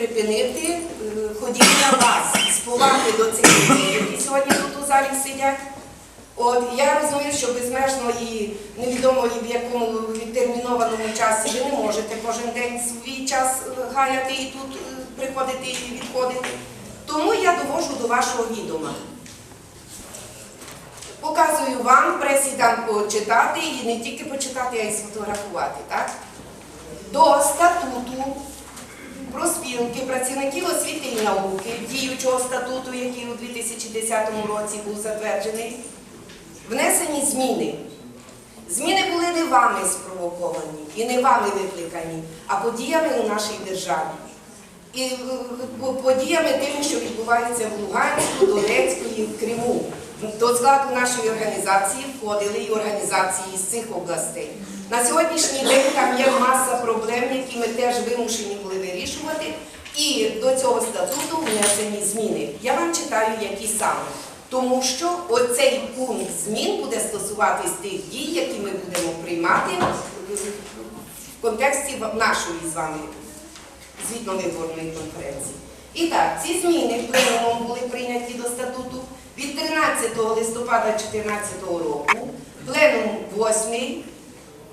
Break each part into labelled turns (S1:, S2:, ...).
S1: припинити е, ходіння вас з поваги до цих людей, які сьогодні тут у залі сидять. От я розумію, що безмежно і невідомо і в якому відтермінованому часі ви не можете кожен день свій час е, гаяти і тут е, приходити і відходити. Тому я довожу до вашого відома. Показую вам, пресі дам почитати і не тільки почитати, а й сфотографувати. Так? До статуту про спілки працівників освіти і науки, діючого статуту, який у 2010 році був затверджений, внесені зміни. Зміни були не вами спровоковані і не вами викликані, а подіями у нашій державі. І е, подіями тими, що відбуваються в Луганську, Донецьку і в Криму. До складу нашої організації входили і організації з цих областей. На сьогоднішній день там є маса проблем, які ми теж вимушені були вирішувати. І до цього статуту внесені зміни. Я вам читаю, які саме. Тому що оцей пункт змін буде стосуватись тих дій, які ми будемо приймати в контексті нашої з вами звітно-виборної конференції. І так, ці зміни пленумом були прийняті до статуту від 13 листопада 2014 року, пленум 8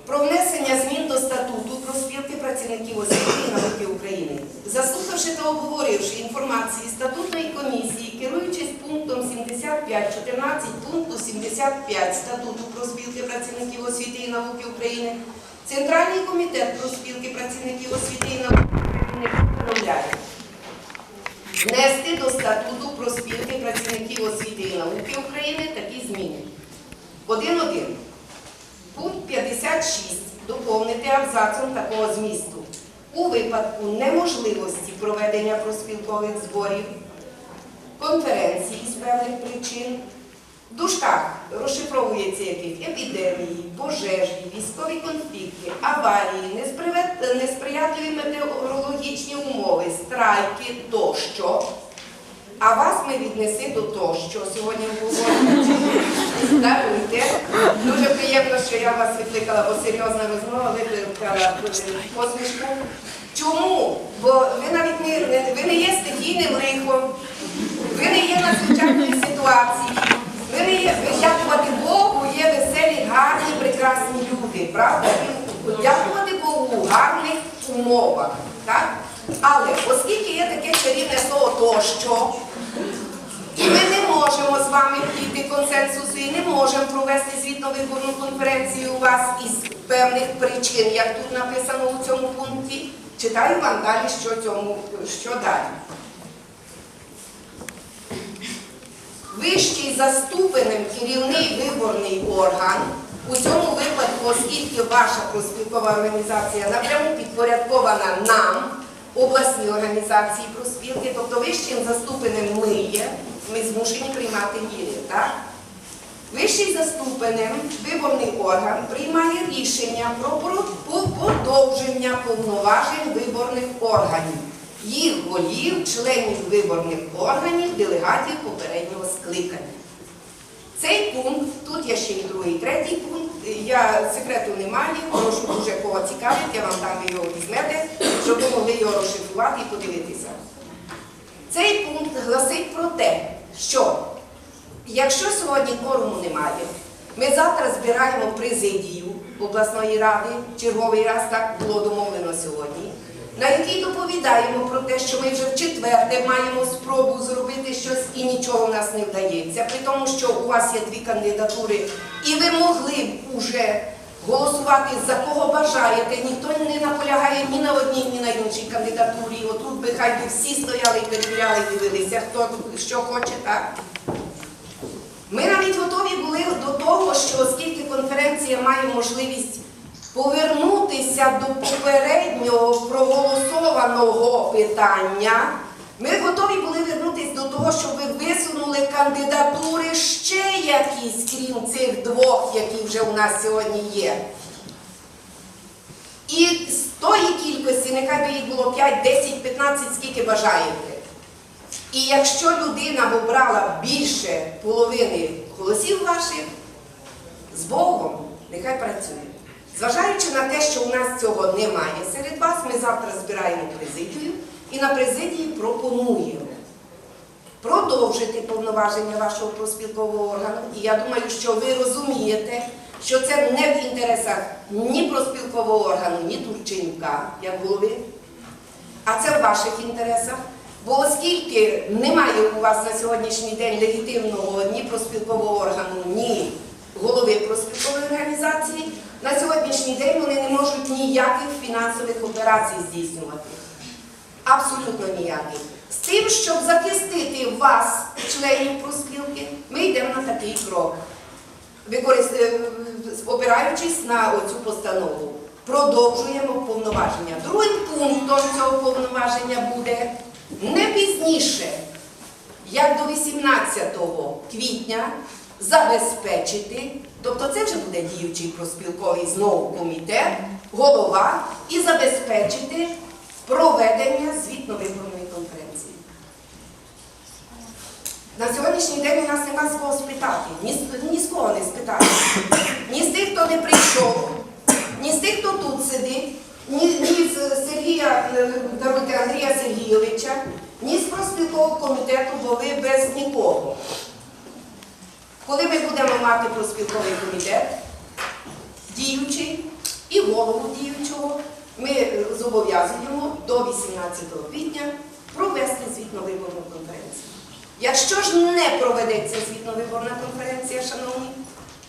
S1: про внесення змін до статуту про спілки працівників освіти і науки України. Заслухавши та обговоривши інформації статутної комісії, керуючись пунктом 75.14 пункту 75 статуту про спілки працівників освіти і науки України, Центральний комітет про спілки працівників освіти і науки України постановляє внести до статуту про спілки працівників освіти і науки України такі зміни. 1.1. Пункт 56 доповнити абзацом такого змісту. У випадку неможливості проведення проспілкових зборів, конференцій з певних причин, в дужках розшифровується яких епідемії, пожежі, військові конфлікти, аварії, несприятливі метеорологічні умови, страйки тощо. А вас ми віднесли до того, що сьогодні говоримо. Даруйте. Дуже приємно, що я вас відкликала, бо серйозна розмова викликала посмішку. Чому? Бо ви навіть не, ви не є стихійним лихом, ви не є надзвичайною ситуацією, ви не є, дякувати Богу, є веселі, гарні, прекрасні люди, правда? Дякувати Богу у гарних умовах. Так? Але оскільки є таке чарівне слово то що, і ми не можемо з вами дійти консенсусу і не можемо провести звітно-виборну конференцію у вас із певних причин, як тут написано у цьому пункті. Читаю вам далі, що, цьому, що далі. Вищий заступеним керівний виборний орган у цьому випадку, оскільки ваша проспілкова організація напряму підпорядкована нам, обласній організації проспілки, тобто вищим заступеним ми є, ми змушені приймати дії, так? Вищий заступеним виборний орган приймає рішення про- подовження повноважень виборних органів, їх голів, членів виборних органів, делегатів попереднього скликання. Цей пункт, тут є ще і другий, третій пункт. Я секрету не маю, прошу дуже кого цікавить, я вам там його візьмете, щоб ви могли його розшифрувати і подивитися. Цей пункт гласить про те, що якщо сьогодні форуму немає, ми завтра збираємо президію обласної ради, черговий раз так було домовлено сьогодні, на якій доповідаємо про те, що ми вже в четверте маємо спробу зробити щось і нічого в нас не вдається. При тому, що у вас є дві кандидатури, і ви могли б уже голосувати за кого бажаєте. Ніхто не наполягає ні на одній, ні на іншій кандидатурі. Отут би хай би всі стояли і перевіряли, дивилися, хто що хоче, так? Ми навіть готові були до того, що оскільки конференція має можливість повернутися до попереднього проголосованого питання, ми готові були вернутися до того, щоб ви висунули кандидатури ще якісь, крім цих двох, які вже у нас сьогодні є. І з тої кількості, нехай би їх було 5, 10, 15, скільки бажаєте. І якщо людина обрала більше половини голосів ваших, з Богом нехай працює. Зважаючи на те, що у нас цього немає серед вас, ми завтра збираємо президію, і на президії пропонуємо продовжити повноваження вашого проспілкового органу. І я думаю, що ви розумієте, що це не в інтересах ні проспілкового органу, ні Турченка, як голови, а це в ваших інтересах. Бо оскільки немає у вас на сьогоднішній день легітимного ні проспілкового органу, ні голови проспілкової організації, на сьогоднішній день вони не можуть ніяких фінансових операцій здійснювати. Абсолютно ніяких. З тим, щоб захистити вас, членів проспілки, ми йдемо на такий крок, е, опираючись на оцю постанову. Продовжуємо повноваження. Другим пунктом цього повноваження буде не пізніше, як до 18 квітня забезпечити, тобто це вже буде діючий проспілковий знову комітет, голова, і забезпечити проведення звітно-виборної конференції. На сьогоднішній день у нас нема з кого спитати, ні, ні з кого не спитати. Ні з тих, хто не прийшов, ні з тих, хто тут сидить, ні, ні з Сергія, е, Андрія Сергійовича, ні з проспілкового комітету, бо ви без нікого. Коли ми будемо мати проспілковий комітет, діючий і голову діючого, ми е, зобов'язуємо до 18 квітня провести звітно-виборну конференцію. Якщо ж не проведеться звітно-виборна конференція, шановні,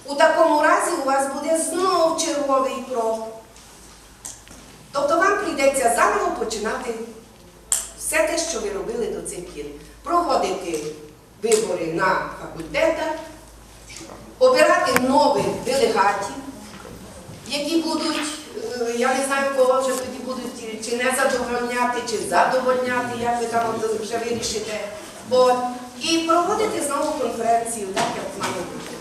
S1: у такому разі у вас буде знов черговий крок. Тобто вам прийдеться заново починати все те, що ви робили до цих пір. Проводити вибори на факультетах, обирати нових делегатів, які будуть, е, я не знаю, кого вже тоді будуть чи не задовольняти, чи задовольняти, як ви там вже вирішите. Бо І проводити знову конференцію, так як має бути.